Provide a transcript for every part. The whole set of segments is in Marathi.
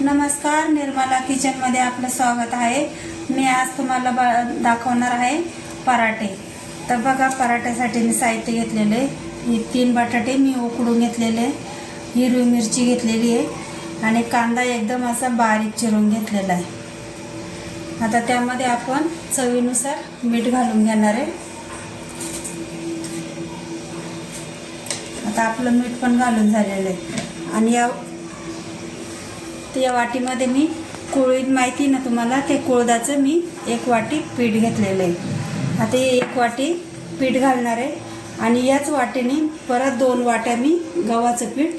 नमस्कार निर्मला किचनमध्ये आपलं स्वागत आहे. मी आज तुम्हाला ब- दाखवणार आहे पराठे. तर बघा पराठ्यासाठी मी साहित्य घेतलेले. हे तीन बटाटे मी उकडून घेतलेले. हिरवी मिरची घेतलेली आहे. आणि कांदा एकदम असा बारीक चिरून घेतलेला आहे. आता त्यामध्ये आपण चवीनुसार मीठ घालून घेणार आहे. आता आपलं मीठ पण घालून झालेलं आहे. आणि या त्या वाटीमध्ये मी कुळीत माहिती ना तुम्हाला ते कुळदाचं मी एक वाटी पीठ घेतलेलं आहे. आता हे एक वाटी पीठ घालणार आहे आणि याच वाटीने परत दोन वाट्या मी गव्हाचं पीठ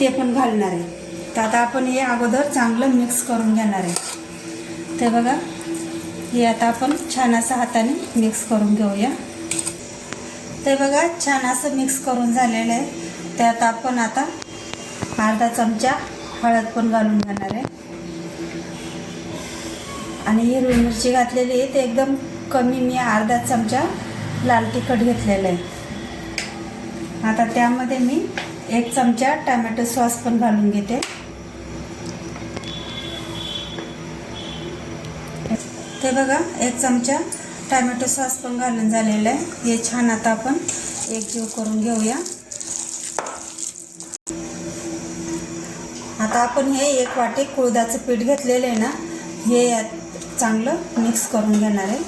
ते पण घालणार आहे. तर आता आपण हे अगोदर चांगलं मिक्स करून घेणार आहे. ते बघा हे आता आपण छान असं हाताने मिक्स करून घेऊया. ते बघा छान असं मिक्स करून झालेलं आहे. त्यात आपण आता अर्धा चमचा हळद पण घालून घेणार आहे. आणि हिरवी मिरची घातलेली आहे. ते एकदम कमी मी अर्धा चमचा लाल तिखट घेतलेलं आहे. आता त्यामध्ये मी एक चमचा टमॅटो सॉस पण घालून घेते. ते बघा एक चमचा टमॅटो सॉस पण घालून झालेलं आहे. हे छान आता आपण एकजीव करून घेऊया. आता आपण हे एक वाटी कुळदाचं पीठ घेतलेलं आहे ना हे यात चांगलं मिक्स करून घेणार आहे.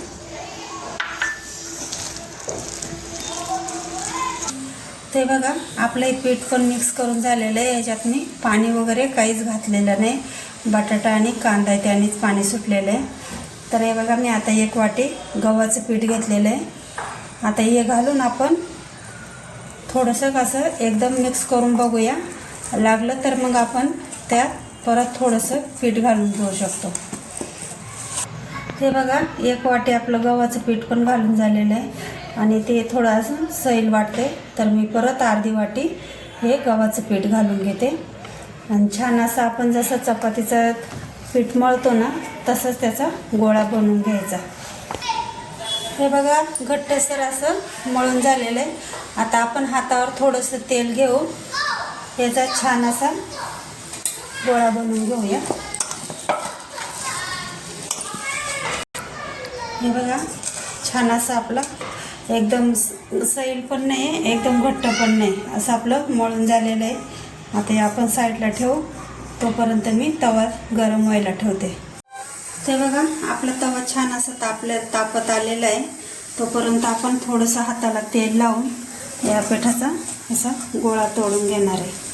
ते बघा आपलं हे पीठ पण मिक्स करून झालेलं आहे याच्यात मी पाणी वगैरे काहीच घातलेलं नाही. बटाटा आणि कांदा आहे त्यानेच पाणी सुटलेलं आहे. तर हे बघा मी आता एक वाटी गव्हाचं पीठ घेतलेलं आहे. आता हे घालून आपण थोडंसं कसं एकदम मिक्स करून बघूया. लागलं तर मग आपण त्यात परत थोडंसं पीठ घालून घेऊ शकतो. हे बघा एक वाटी आपलं गव्हाचं पीठ पण घालून झालेलं आहे. आणि ते थोडं असं सैल वाटते तर मी परत अर्धी वाटी हे गव्हाचं पीठ घालून घेते. आणि छान असं आपण जसं चपातीचं पीठ मळतो ना तसंच त्याचा गोळा बनवून घ्यायचा. हे बघा घट्टसर असं मळून झालेलं आहे. आता आपण हातावर थोडंसं तेल घेऊन याचा छान असा गोळा बनवून घेऊया. हे बघा छान असं आपला एकदम सैल पण नाही एकदम घट्ट पण नाही. असं आपलं मळून झालेलं आहे. आता हे आपण साईडला ठेवू. तोपर्यंत मी तवा गरम व्हायला ठेवते. ते बघा आपला तवा छान असं तापल्या तापत आलेला आहे. तोपर्यंत आपण थोडंसं हाताला तेल लावून या पिठाचा असा गोळा तोडून घेणार आहे.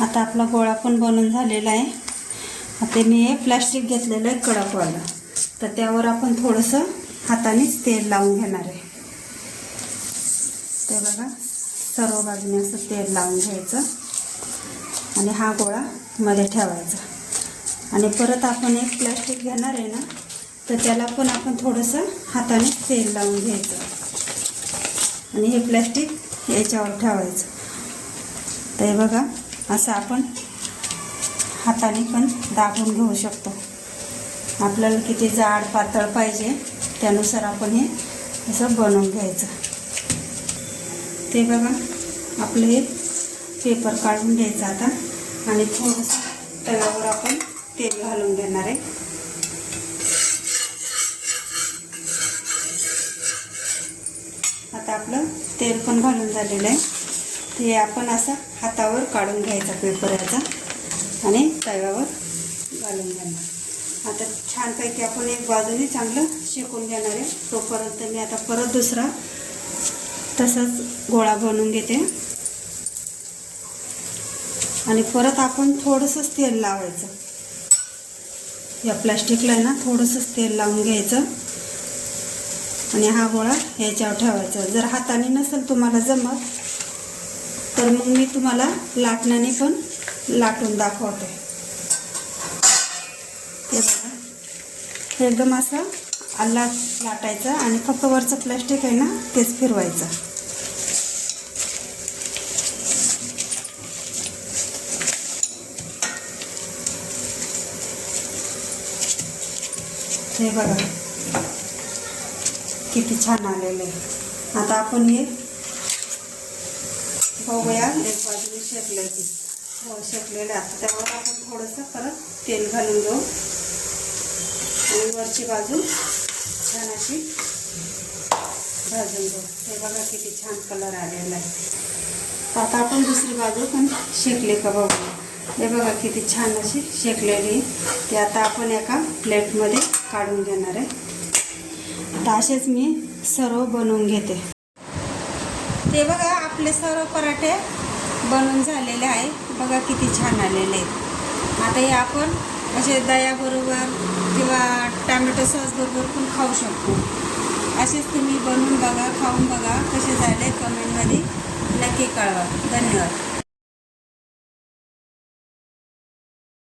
आता आपला गोळा पण बनून झालेला आहे. आता मी हे प्लॅस्टिक घेतलेलं आहे कडकवाला तर त्यावर आपण थोडंसं हातानेच तेल लावून घेणार आहे. ते बघा सर्व बाजूने असं तेल लावून घ्यायचं. आणि हा गोळा मध्ये ठेवायचा. आणि परत आपण एक प्लॅस्टिक घेणार आहे ना तर त्याला पण आपण थोडंसं हाताने तेल लावून घ्यायचं. आणि हे प्लॅस्टिक याच्यावर ठेवायचं. तर हे बघा असं आपण हाताने पण दाबून घेऊ शकतो. आपल्याला किती जाड पातळ पाहिजे त्यानुसार आपण हे असं बनवून घ्यायचं. ते बघा आपलं हे पेपर काढून घ्यायचं आता. आणि थोडंसं तव्यावर आपण तेल घालून घेणार आहे. आता आपलं तेल पण घालून झालेलं आहे. ते आपण असं हातावर काढून घ्यायचा पेपर याचा आणि तव्यावर घालून घेणार. आता छानपैकी आपण एक बाजूने चांगलं शेकून घेणार आहे. तोपर्यंत मी आता परत दुसरा तसंच गोळा बनवून घेते. आणि परत आपण थोडंसंच तेल लावायचं. या प्लास्टिकला आहे ना थोडंसंच तेल लावून घ्यायचं. आणि हा गोळा ह्याच्यावर ठेवायचा. जर हाताने नसेल तुम्हाला जमत तर मग मी तुम्हाला लाटण्याने पण लाटून दाखवते. हे बघा. एकदम असं आला लाटायचं आणि फक्त वरचं प्लॅस्टिक आहे ना तेच फिरवायचं. हे बघा. किती छान आलेलं आहे. आता आपण हे बघूया एक बाजूने शेकलं की हो शेकलेलं आहे. आता त्यावर आपण थोडंसं परत तेल घालून घेऊ. आणि वरची बाजू छान अशी भाजून घेऊ. हे बघा किती छान कलर आलेला आहे. आता आपण दुसरी बाजू पण शेकले का बघू. हे बघा किती छान अशी शेकलेली. ती आता आपण एका प्लेटमध्ये काढून घेणार आहे. तर असेच मी सर्व बनवून घेते. ते बघा आपले सर्व पराठे बनवून झालेले आहे. बघा किती छान आलेले आहेत. आता हे आपण असे दह्याबरोबर किंवा टॅमॅटो सॉस बरोबर पण खाऊ शकतो. असेच तुम्ही बनवून बघा खाऊन बघा कसे झाले कमेंटमध्ये नक्की कळवा. धन्यवाद.